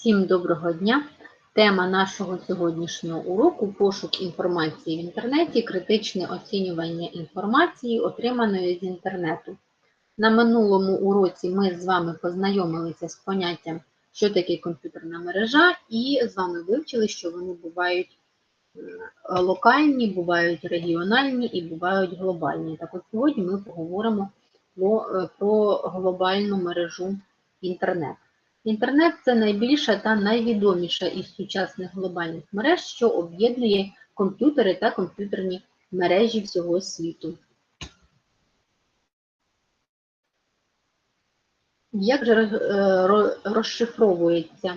Всім доброго дня! Тема нашого сьогоднішнього уроку пошук інформації в інтернеті, критичне оцінювання інформації, отриманої з інтернету. На минулому уроці ми з вами познайомилися з поняттям, що таке комп'ютерна мережа, і з вами вивчили, що вони бувають е, локальні, бувають регіональні і бувають глобальні. Так от сьогодні ми поговоримо про, е, про глобальну мережу інтернет. Інтернет це найбільша та найвідоміша із сучасних глобальних мереж, що об'єднує комп'ютери та комп'ютерні мережі всього світу. Як же е, ро- розшифровується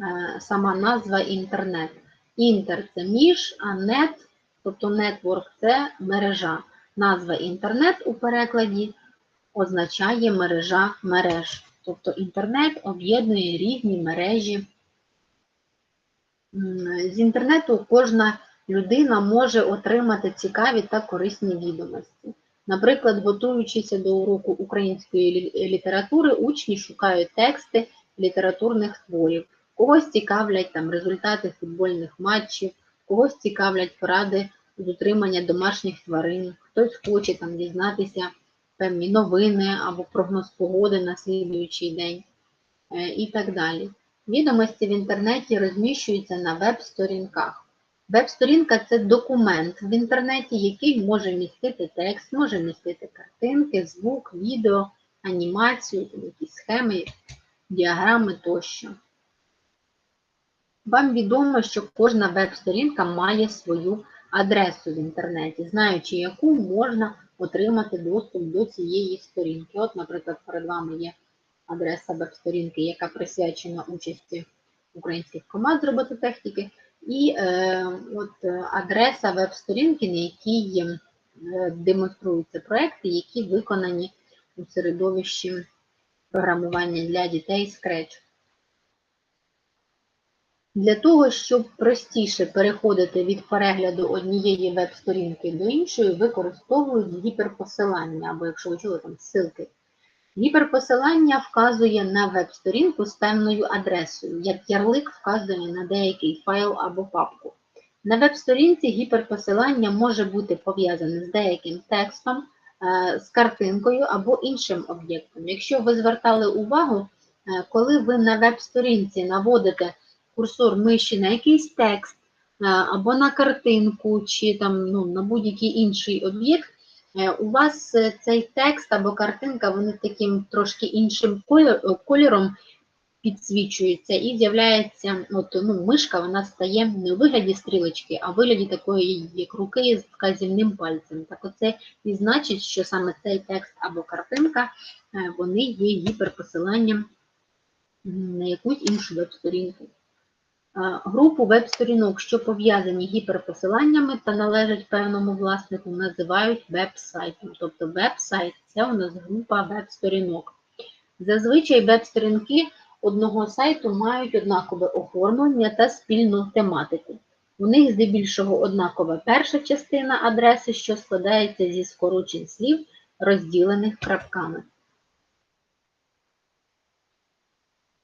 е, сама назва інтернет? Інтер це між, а нет, тобто нетворк це мережа. Назва інтернет у перекладі означає мережа мереж. Тобто інтернет об'єднує різні мережі. З інтернету кожна людина може отримати цікаві та корисні відомості. Наприклад, готуючися до уроку української літератури, учні шукають тексти літературних творів. Когось цікавлять там результати футбольних матчів, когось цікавлять поради з утримання домашніх тварин, хтось хоче там дізнатися певні новини або прогноз погоди на слідуючий день е, і так далі. Відомості в інтернеті розміщуються на веб-сторінках. Веб-сторінка це документ в інтернеті, який може містити текст, може містити картинки, звук, відео, анімацію, якісь схеми, діаграми тощо. Вам відомо, що кожна веб-сторінка має свою адресу в інтернеті, знаючи яку можна отримати доступ до цієї сторінки. От, наприклад, перед вами є адреса веб-сторінки, яка присвячена участі українських команд з робототехніки, і е, от е, адреса веб-сторінки, на якій е, демонструються проекти, які виконані у середовищі програмування для дітей Scratch. Для того, щоб простіше переходити від перегляду однієї веб-сторінки до іншої, використовують гіперпосилання, або якщо ви чули там ссылки. Гіперпосилання вказує на веб-сторінку з певною адресою, як ярлик вказує на деякий файл або папку. На веб-сторінці гіперпосилання може бути пов'язане з деяким текстом, е, з картинкою або іншим об'єктом. Якщо ви звертали увагу, е, коли ви на веб-сторінці наводите курсор миші на якийсь текст е, або на картинку, чи там ну, на будь-який інший об'єкт, е, у вас е, цей текст або картинка, вони таким трошки іншим кольором підсвічуються і з'являється, от, ну, мишка вона стає не у вигляді стрілочки, а в вигляді такої, як руки з вказівним пальцем. Так оце і значить, що саме цей текст або картинка, вони є гіперпосиланням на якусь іншу веб-сторінку. Групу веб-сторінок, що пов'язані гіперпосиланнями та належать певному власнику, називають веб-сайтом. Тобто веб-сайт це у нас група веб-сторінок. Зазвичай веб-сторінки одного сайту мають однакове оформлення та спільну тематику. У них здебільшого однакова перша частина адреси, що складається зі скорочень слів, розділених крапками.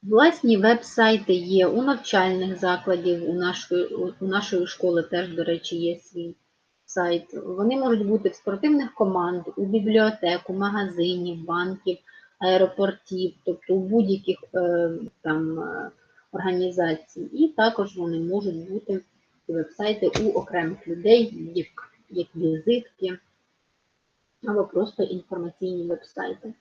Власні веб-сайти є у навчальних закладів, у нашої, у нашої школи теж, до речі, є свій сайт. Вони можуть бути в спортивних команд, у бібліотек, у магазинів, банків, аеропортів, тобто у будь-яких е, там е, організацій. І також вони можуть бути веб-сайти у окремих людей, як, як візитки, або просто інформаційні веб-сайти.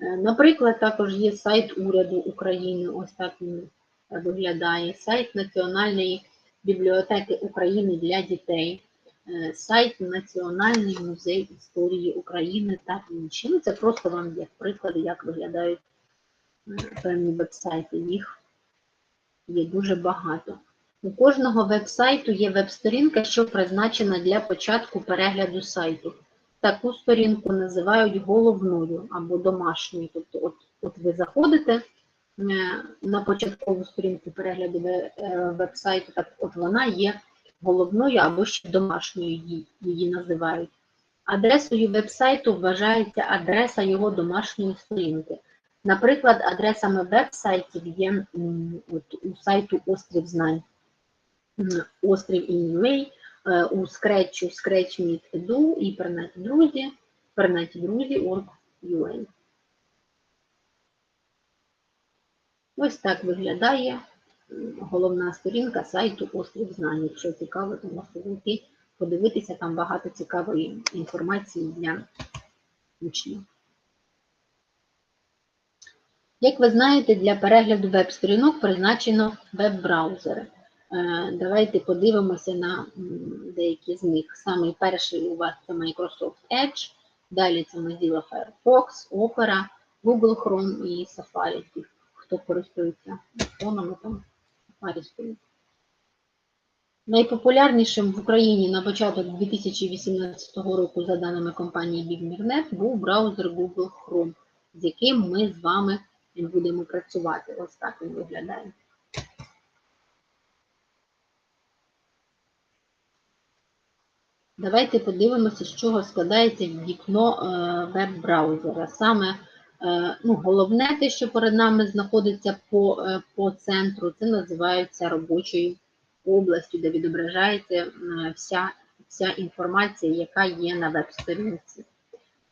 Е, Наприклад, також є сайт уряду України, ось так він виглядає, сайт Національної бібліотеки України для дітей, е, сайт Національний музей історії України та інші. Ну, це просто вам як приклад, як виглядають е, певні веб-сайти. Їх є дуже багато. У кожного веб-сайту є веб-сторінка, що призначена для початку перегляду сайту. Таку сторінку називають головною або домашньою. Тобто, от, от ви заходите е, на початкову сторінку перегляду е, веб-сайту, так от вона є головною або ще домашньою її, її називають. Адресою веб-сайту вважається адреса його домашньої сторінки. Наприклад, адресами веб-сайтів є от, у сайту Острів Знань, Острів Інюей, е, у Scratch, ScratchMeet.edu і Пернет Друзі, Пернет Друзі, org.ua. Ось так виглядає головна сторінка сайту Острів Знань. Якщо цікаво, то можете зайти, подивитися, там багато цікавої інформації для учнів. Як ви знаєте, для перегляду веб-сторінок призначено веб-браузери. Е, Давайте подивимося на деякі з них. Самий перший у вас це Microsoft Edge, далі це Mozilla Firefox, Opera, Google Chrome і Safari. Ті, Хто користується фонами, там Safari стоїть. Найпопулярнішим в Україні на початок 2018 року, за даними компанії BigMirNet, був браузер Google Chrome, з яким ми з вами будемо працювати. Ось так він виглядає. Давайте подивимося, з чого складається вікно е, веб-браузера. Саме е, ну, головне те, що перед нами знаходиться по, е, по центру, це називається робочою областю, де відображається вся, вся інформація, яка є на веб-сторінці.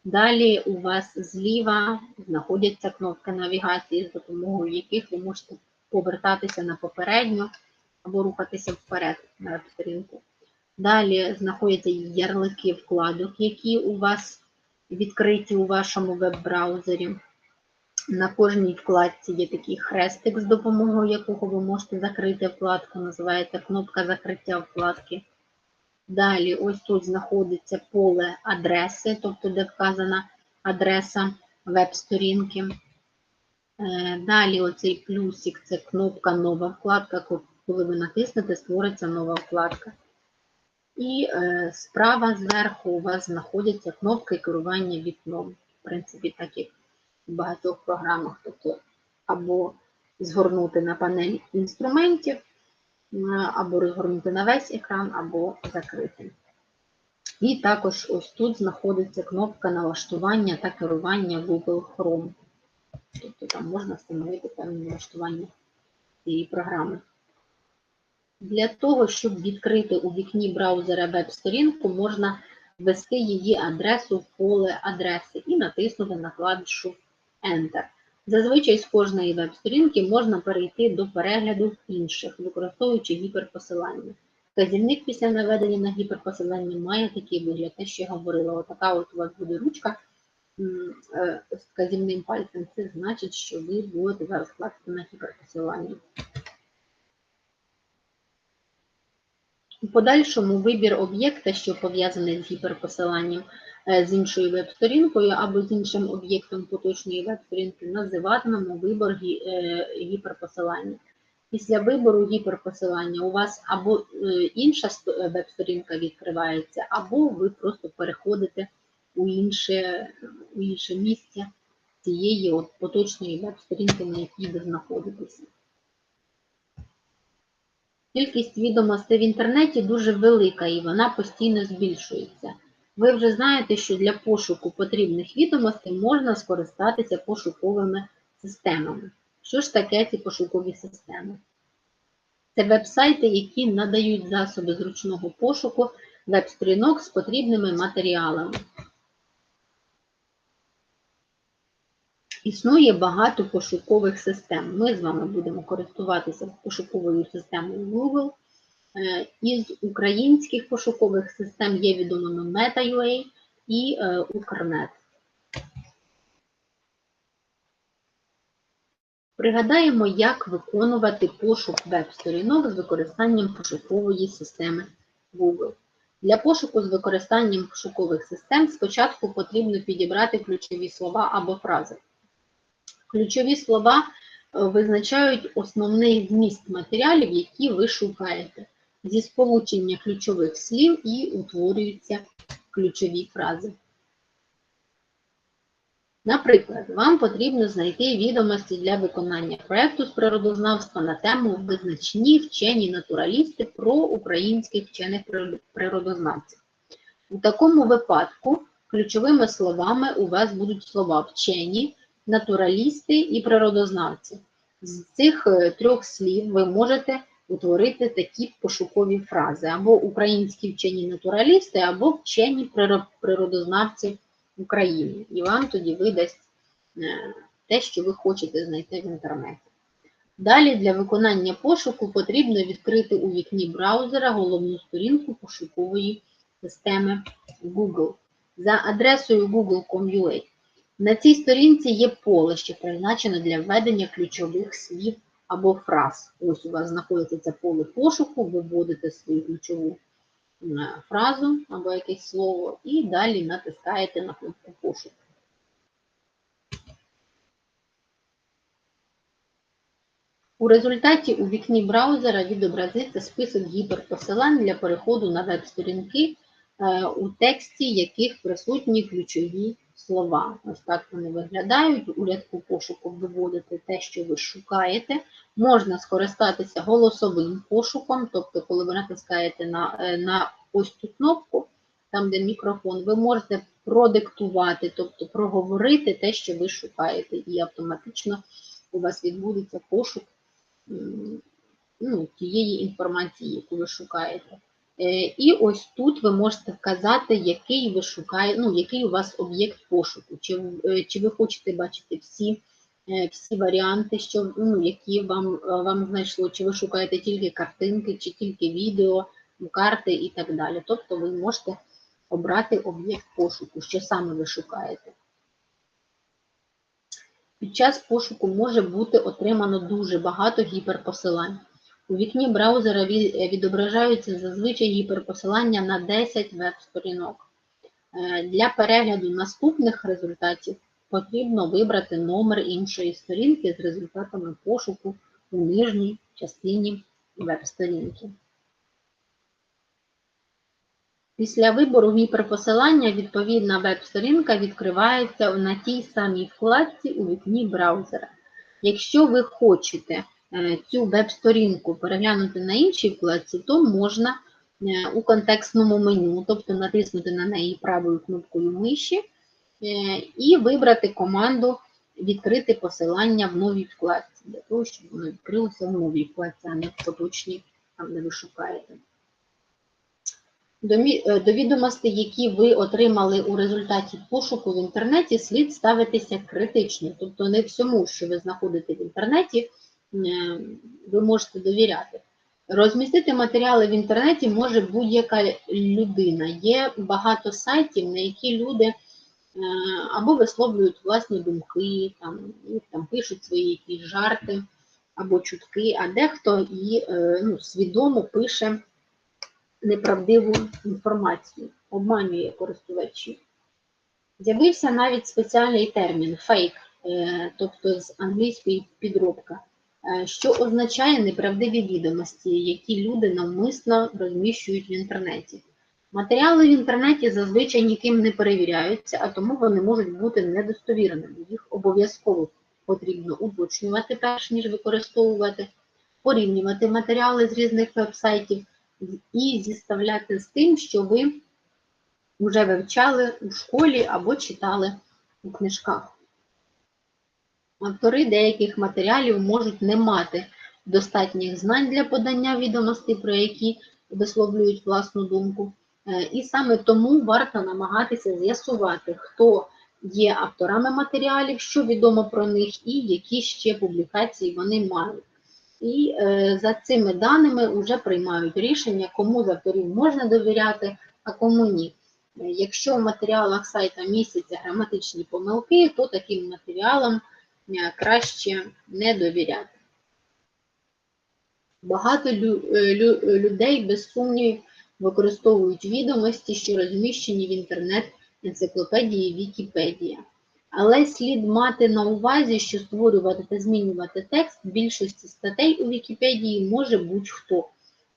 Далі у вас зліва знаходяться кнопки навігації, з допомогою яких ви можете повертатися на попередню або рухатися вперед на веб-сторінку. Далі знаходяться ярлики вкладок, які у вас відкриті у вашому веб-браузері. На кожній вкладці є такий хрестик, з допомогою якого ви можете закрити вкладку, називається кнопка закриття вкладки. Далі, ось тут знаходиться поле адреси, тобто де вказана адреса веб-сторінки. Е, Далі оцей плюсик це кнопка Нова вкладка. Коли ви натиснете, створиться нова вкладка. І е, справа зверху у вас знаходяться кнопки керування вікном. В принципі, так як в багатьох програмах, тобто або згорнути на панель інструментів, е, або розгорнути на весь екран, або закрити. І також ось тут знаходиться кнопка налаштування та керування Google Chrome. Тобто там можна встановити певні налаштування цієї програми. Для того, щоб відкрити у вікні браузера веб-сторінку, можна ввести її адресу в поле адреси і натиснути на клавішу Enter. Зазвичай з кожної веб-сторінки можна перейти до перегляду інших, використовуючи гіперпосилання. Вказівник після наведення на гіперпосилання має такий вигляд, те, що я говорила, отака от у вас буде ручка е, з вказівним пальцем, це значить, що ви будете зараз класти на гіперпосилання. У подальшому вибір об'єкта, що пов'язаний з гіперпосиланням е, з іншою веб-сторінкою або з іншим об'єктом поточної веб-сторінки, називатимемо вибор е, гіперпосилання. Після вибору гіперпосилання у вас або е, інша веб-сторінка відкривається, або ви просто переходите у інше, у інше місце цієї от поточної веб-сторінки, на якій ви знаходитеся. Кількість відомостей в інтернеті дуже велика і вона постійно збільшується. Ви вже знаєте, що для пошуку потрібних відомостей можна скористатися пошуковими системами. Що ж таке ці пошукові системи? Це веб-сайти, які надають засоби зручного пошуку веб-сторінок з потрібними матеріалами. Існує багато пошукових систем. Ми з вами будемо користуватися пошуковою системою Google. Е, Із українських пошукових систем є відомими MetaUA і е, Укрнет. Пригадаємо, як виконувати пошук веб-сторінок з використанням пошукової системи Google. Для пошуку з використанням пошукових систем спочатку потрібно підібрати ключові слова або фрази. Ключові слова е, визначають основний зміст матеріалів, які ви шукаєте, зі сполучення ключових слів і утворюються ключові фрази. Наприклад, вам потрібно знайти відомості для виконання проєкту з природознавства на тему визначні вчені натуралісти про українських вчених природознавців. У такому випадку ключовими словами у вас будуть слова вчені, натуралісти і природознавці. З цих е, трьох слів ви можете утворити такі пошукові фрази: або українські вчені натуралісти, або вчені природознавці України. І вам тоді видасть е, те, що ви хочете знайти в інтернеті. Далі для виконання пошуку потрібно відкрити у вікні браузера головну сторінку пошукової системи Google за адресою google.com.ua. На цій сторінці є поле, що призначено для введення ключових слів або фраз. Ось у вас знаходиться це поле пошуку, ви вводите свою ключову е, фразу або якесь слово, і далі натискаєте на кнопку пошуку. У результаті у вікні браузера відобразиться список гіперпосилань для переходу на веб-сторінки, е, у тексті яких присутні ключові слова. Ось так вони виглядають. У рядку пошуку виводите те, що ви шукаєте. Можна скористатися голосовим пошуком, тобто, коли ви натискаєте на, е, на ось цю кнопку, там де мікрофон, ви можете продиктувати, тобто проговорити те, що ви шукаєте, і автоматично у вас відбудеться пошук ну, тієї інформації, яку ви шукаєте. Е, І ось тут ви можете вказати, який ви шукаєте, ну, який у вас об'єкт пошуку. Чи, е, чи ви хочете бачити всі, е, всі варіанти, що, ну, які вам, вам знайшло, чи ви шукаєте тільки картинки, чи тільки відео, карти і так далі. Тобто ви можете обрати об'єкт пошуку, що саме ви шукаєте. Під час пошуку може бути отримано дуже багато гіперпосилань. У вікні браузера відображаються зазвичай гіперпосилання на 10 веб-сторінок. Е, Для перегляду наступних результатів потрібно вибрати номер іншої сторінки з результатами пошуку у нижній частині веб-сторінки. Після вибору гіперпосилання відповідна веб-сторінка відкривається на тій самій вкладці у вікні браузера. Якщо ви хочете е, цю веб-сторінку переглянути на іншій вкладці, то можна е, у контекстному меню, тобто натиснути на неї правою кнопкою миші е, і вибрати команду відкрити посилання в новій вкладці, для того, щоб воно відкрилося в новій вкладці, а не в поточній, там де ви шукаєте. До е, відомостей, які ви отримали у результаті пошуку в інтернеті, слід ставитися критично. Тобто не всьому, що ви знаходите в інтернеті, е, ви можете довіряти. Розмістити матеріали в інтернеті може будь-яка людина. Є багато сайтів, на які люди е, або висловлюють власні думки, там, там пишуть свої якісь жарти або чутки, а дехто і е, ну, свідомо пише неправдиву інформацію, обманює користувачів. З'явився навіть спеціальний термін фейк, е, тобто з англійської підробка, е, що означає неправдиві відомості, які люди навмисно розміщують в інтернеті. Матеріали в інтернеті зазвичай ніким не перевіряються, а тому вони можуть бути недостовірними. Їх обов'язково потрібно уточнювати перш ніж використовувати, порівнювати матеріали з різних веб-сайтів і зіставляти з тим, що ви вже вивчали у школі або читали у книжках. Автори деяких матеріалів можуть не мати достатніх знань для подання відомостей, про які висловлюють власну думку. Е, І саме тому варто намагатися з'ясувати, хто є авторами матеріалів, що відомо про них і які ще публікації вони мають. І е, за цими даними вже приймають рішення, кому з авторів можна довіряти, а кому ні. Е, Якщо в матеріалах сайта містяться граматичні помилки, то таким матеріалам е, краще не довіряти. Багато е, лю- людей без сумнівів використовують відомості, що розміщені в інтернет-енциклопедії Вікіпедія. Але слід мати на увазі, що створювати та змінювати текст більшості статей у Вікіпедії може будь-хто.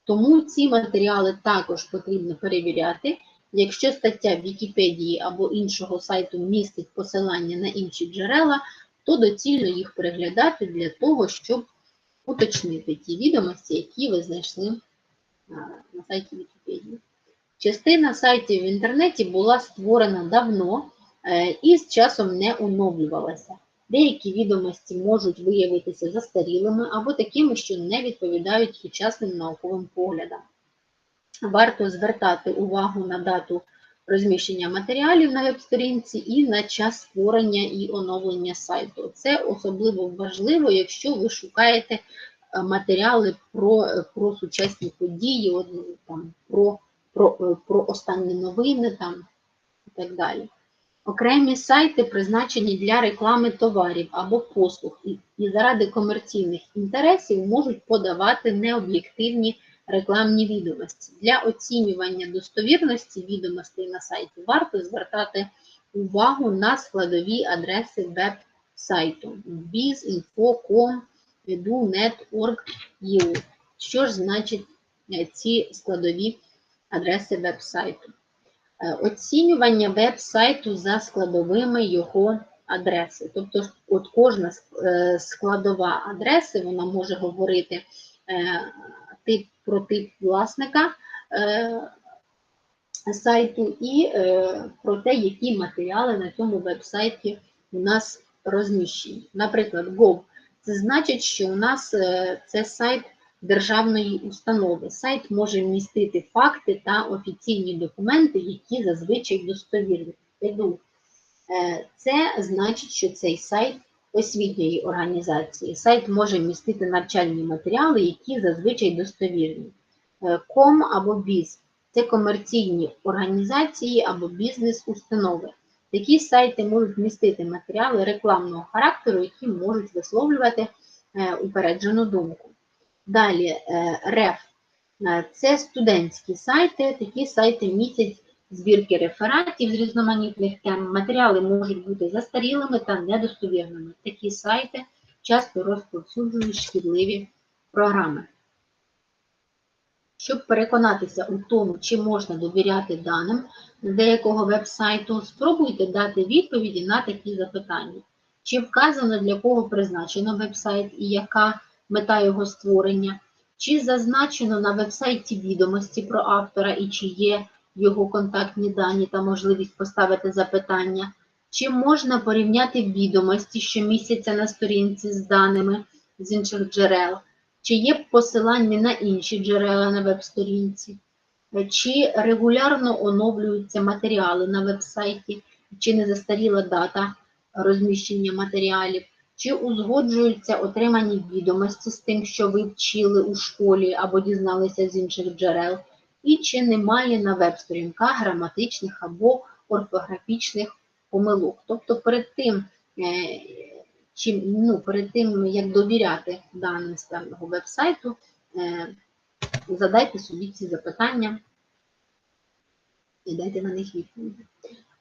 Тому ці матеріали також потрібно перевіряти. Якщо стаття в Вікіпедії або іншого сайту містить посилання на інші джерела, то доцільно їх переглядати для того, щоб уточнити ті відомості, які ви знайшли на сайті Вікіпедії. Частина сайтів в інтернеті була створена давно е, і з часом не оновлювалася. Деякі відомості можуть виявитися застарілими або такими, що не відповідають сучасним науковим поглядам. Варто звертати увагу на дату розміщення матеріалів на веб-сторінці і на час створення і оновлення сайту. Це особливо важливо, якщо ви шукаєте е, матеріали про, е, про сучасні події, от, там, про, про, е, про останні новини там, і так далі. Окремі сайти призначені для реклами товарів або послуг і заради комерційних інтересів можуть подавати необ'єктивні рекламні відомості. Для оцінювання достовірності відомостей на сайті варто звертати увагу на складові адреси веб-сайту biz.info.com, edu.net.org.ua. Що ж значить е, ці складові адреси веб-сайту? Е, Оцінювання веб-сайту за складовими його адреси. Тобто, от кожна е, складова адреси вона може говорити тип про тип власника сайту і про те, які матеріали на цьому веб-сайті у нас розміщені. Наприклад, Gov. Це значить, що у нас це сайт державної установи. Сайт може містити факти та офіційні документи, які зазвичай достовірні. Е, Це значить, що цей сайт освітньої організації. Сайт може містити навчальні матеріали, які зазвичай достовірні. Е, Ком або біз це комерційні організації або бізнес-установи. Такі сайти можуть містити матеріали рекламного характеру, які можуть висловлювати е, упереджену думку. Далі е, РЕФ це студентські сайти. Такі сайти містять збірки рефератів з різноманітних тем. Матеріали можуть бути застарілими та недостовірними. Такі сайти часто розповсюджують шкідливі програми. Щоб переконатися у тому, чи можна довіряти даним деякого веб-сайту, спробуйте дати відповіді на такі запитання. Чи вказано, для кого призначено веб-сайт і яка мета його створення, чи зазначено на веб-сайті відомості про автора і чи є його контактні дані та можливість поставити запитання, чи можна порівняти відомості, що містяться на сторінці з даними з інших джерел, чи є посилання на інші джерела на веб-сторінці, чи регулярно оновлюються матеріали на веб-сайті, чи не застаріла дата розміщення матеріалів? Чи узгоджуються отримані відомості з тим, що ви вчили у школі або дізналися з інших джерел, і чи немає на веб-сторінках граматичних або орфографічних помилок. Тобто перед тим, е, чим, ну, перед тим, як довіряти даним з певного веб-сайту, е, задайте собі ці запитання і дайте на них відповіді.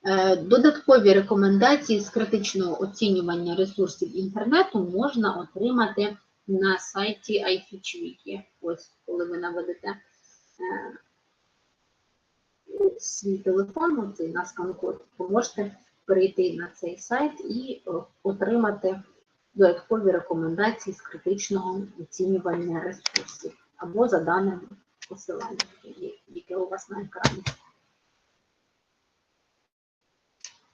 Е, додаткові рекомендації з критичного оцінювання ресурсів інтернету можна отримати на сайті iFeatureWiki. Ось, коли ви наведете свій телефон, оцей на скан-код, ви можете перейти на цей сайт і отримати додаткові рекомендації з критичного оцінювання ресурсів або за даним посиланням, яке у вас на екрані.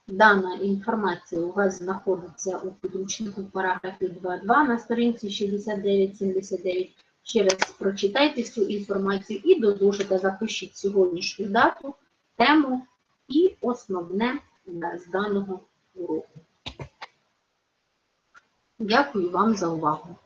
Дана інформація у вас знаходиться у підручнику параграфі 2.2 на сторінці 69-79. Ще раз прочитайте цю інформацію і до запишіть сьогоднішню дату, тему і основне з даного уроку. Дякую вам за увагу.